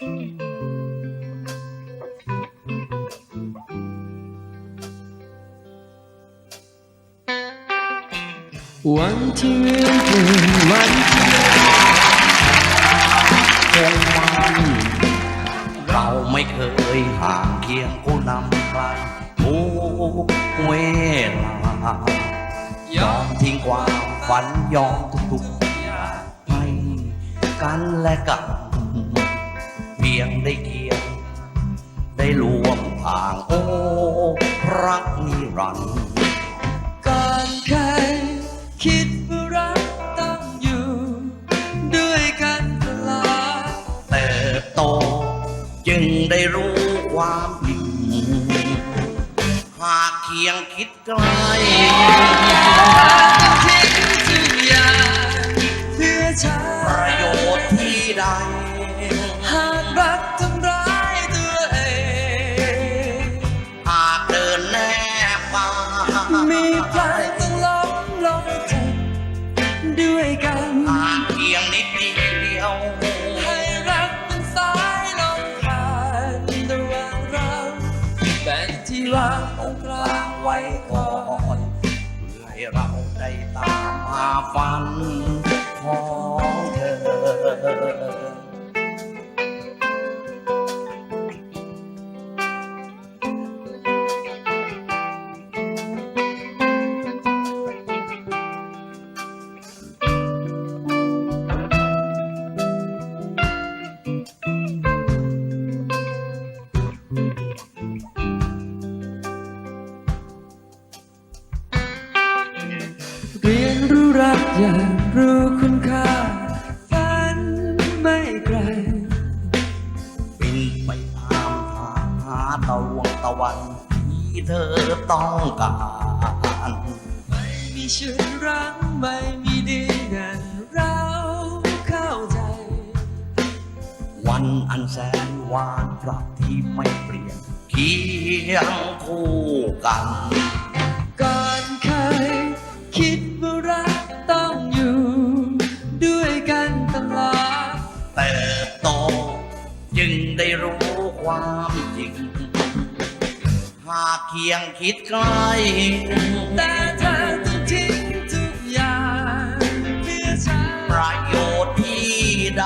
วันที่เวียนเปลี่ยนวันที่คงมันเราไม่เคยห่างเคียงผู้นำใครทุกเวลายอมทิ้งความฝันยอมทุกๆอย่างให้กันและกัน ยงได้เคียง ได้รวมทางโอ้รักนิรันดร์ก่อนใครคิดว่ารักต้องอยู่ ด้วยกันตลอดเติบโต จึงได้รู้ความจริงหากเคียงคิดไกล ตรงกลางไว้ก่อนเพื่อให้เราได้ตามหาฝันของเธอ อยากรู้คุณค่าฝันไม่ไกลบินไปตามทางหาตะวันตะวันที่เธอต้องการ ไม่มีชื่อรักไม่มีดีงั้นเราเข้าใจ วันอันแสนหวานรักที่ไม่เปลี่ยนเคียงคู่กัน รู้ความจริง หากเคียงคิดใกล้แต่เธอต้องทิ้งทุกอย่างเพื่อฉันประโยชน์ที่ใด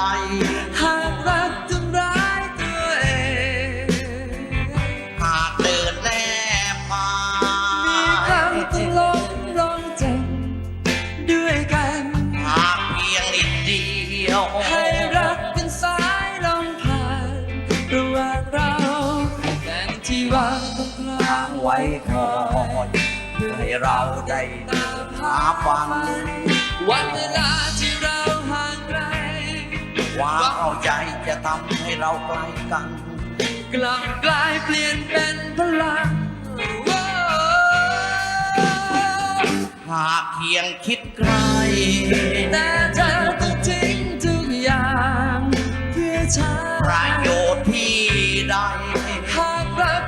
ไว้คอยเพื่อให้เราได้เดินหาฝันวันเวลาที่เราห่างไกลความเข้าใจจะทำให้เราใกล้กัน กลับกลายเปลี่ยนเป็นพลังหากเพียงคิดไกล แต่เธอต้องทิ้งทุกอย่างเพื่อฉันประโยชน์ที่ใดหากรัก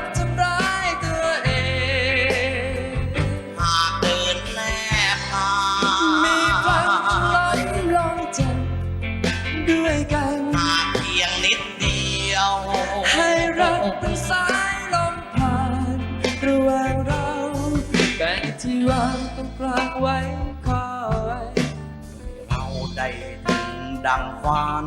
ใจดังฟัน